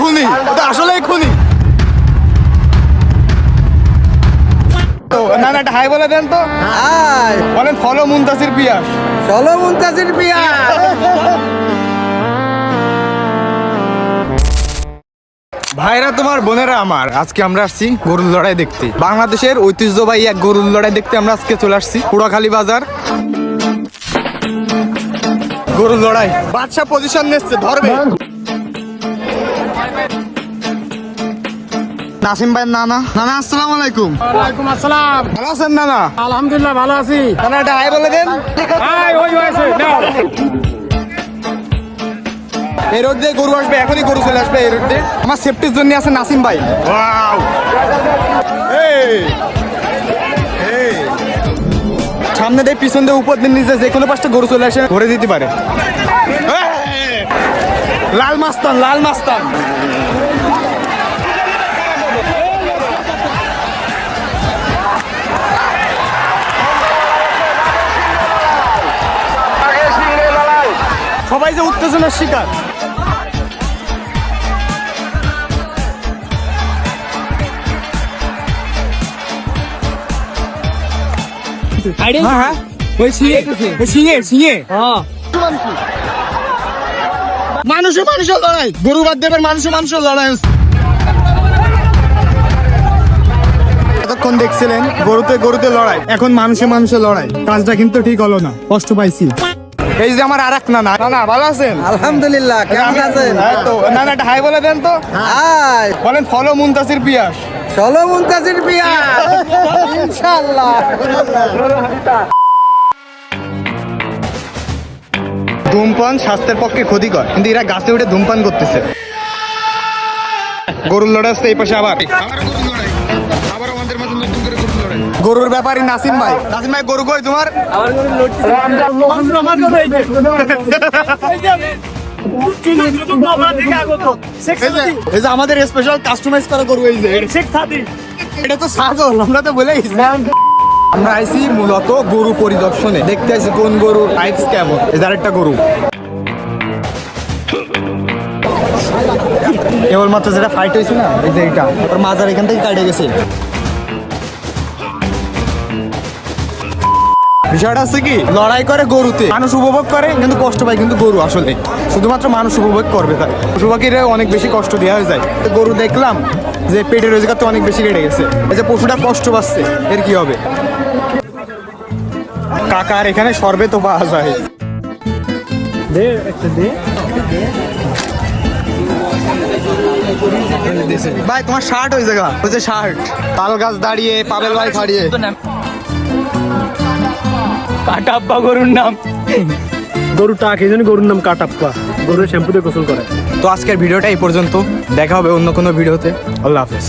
খুনি ও তো আসলেই খুনি। না না একটা হাই বলে দেন তো। হাই। বলেন ফলো মুনতাসির পিয়াস। চলো মুন্তাজির পিয়া ভাইরা তোমার বোনেরা আমার আজকে আমরা আসছি গরুর লড়াই দেখতে। বাংলাদেশের ঐতিহ্যবাহী এক গরুর লড়াই দেখতে আমরা আজকে চলে আসছি পুরাখালী বাজার। গরুর লড়াই বাদশা পজিশন নিচ্ছে ধরবে। নাসিম ভাই নানা। নানা আসসালামু আলাইকুম। ওয়ালাইকুম আসসালাম। ভালো আছেন নানা? আলহামদুলিল্লাহ ভালো আছি। নানা হাই বলে দেন। হাই ওই হয়েছে নাও। এই রোড দিয়ে গরু আসবে এখনই গরু চলে আসবে এই রোড দিয়ে। আমার সেফটির জন্য আছে নাসিম ভাই। এই, এই। সামনে দিয়ে পিছন দিয়ে উপর দিয়ে নিচে যে কোনো পাঁচটা গরু চলে আসে ধরে দিতে পারে। লাল মাস্তান লাল মাস্তান। সবাই যে উত্তেজনার শিকার। হ্যাঁ হ্যাঁ। ওই সিঙে সিঙে সিঙে মানুষে মানুষের লড়াই। গরু বাদ দেবের মানুষে মানুষের লড়াই হচ্ছে। এতক্ষণ দেখছিলেন? গরুতে গরুতে লড়াই। এখন মানুষে মানুষের লড়াই। কাজটা কিন্তু ঠিক হলো না। কষ্ট পাইছি। এই যে আমার আর এক নানা। নানা ভালো আছেন? আলহামদুলিল্লাহ কেমন আছেন? তো নানা হাই বলে দেন তো। হাই। বলেন ফলো মুনতাসির পিয়াস। চলো মুনতাসির পিয়া ইনশাআল্লাহ। ধূমপান স্বাস্থ্যের পক্ষে ক্ষতিকর কিন্তু এরা গাছে উঠে ধূমপান করতেছে। গরুর লড়াই আসছে এই পাশে আবার। গরুর ব্যাপারই নাসিম ভাই। নাসিম ভাই গরু কই তোমার? এই যে- আমাদের স্পেশাল কাস্টমাইজ করা গরু এই যে। এটা তো ছাগল আমরা তো বলে গেছি আমরা আইছি মূলত গরু পরিদর্শনে। দেখতে আইছি কোন গরু টাইপস কেমন। এদের একটা গরু। কেবলমাত্র যেটা ফাইট হয়েছে না, এই যে এটা ওর মাজার এখান থেকে কাটে গেছে। বিষয়টা হচ্ছে কি, লড়াই করে গরুতে। মানুষ উপভোগ করে, কিন্তু কষ্ট পায় কিন্তু গরু আসলে। শুধুমাত্র মানুষ উপভোগ করবে তাই। পশু পাখিরা অনেক বেশি কষ্ট দেওয়া হয়ে যায়। গরু দেখলাম যে পেটের রোজগার তো অনেক বেশি কেটে গেছে। এই যে পশুটা কষ্ট পাচ্ছে, এর কি হবে? কাকার এখানে সর্বে তো পাওয়া যায়। ভাই তোমার শার্ট হয়েছে গা ওই যে শার্ট তাল গাছ দাঁড়িয়ে পাবেল ভাই খাড়িয়ে কাটাপ্পা গরুর নাম। গরু টাক এই জন্য গরুর নাম কাটাপ্পা। গরুর শ্যাম্পু দিয়ে গোসল করে। তো আজকের ভিডিওটা এই পর্যন্ত। দেখা হবে অন্য কোনো ভিডিওতে। আল্লাহ হাফেজ।